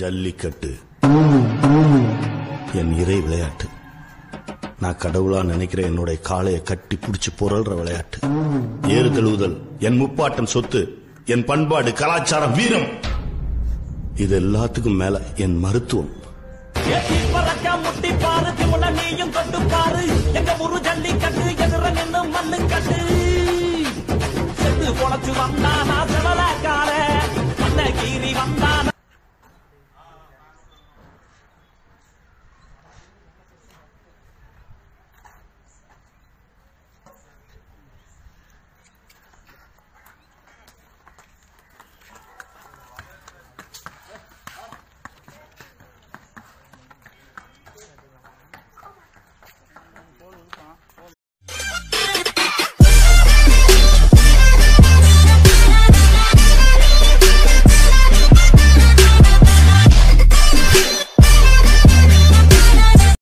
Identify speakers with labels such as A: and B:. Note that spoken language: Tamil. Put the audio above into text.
A: ஜல்லிக்கட்டு. என் இறை விளையாட்டு. நான் கடவுளா நினைக்கிற என்னுடைய காளைய கட்டி புடிச்சு புரள்ற விளையாட்டு. ஏறு தழுவுதல் என் முப்பாட்டன் சொத்து என் பண்பாடு கலாச்சாரம் வீரம். இது எல்லாத்துக்கும் மேல என் மருத்துவம்.
B: முட்டி பாரு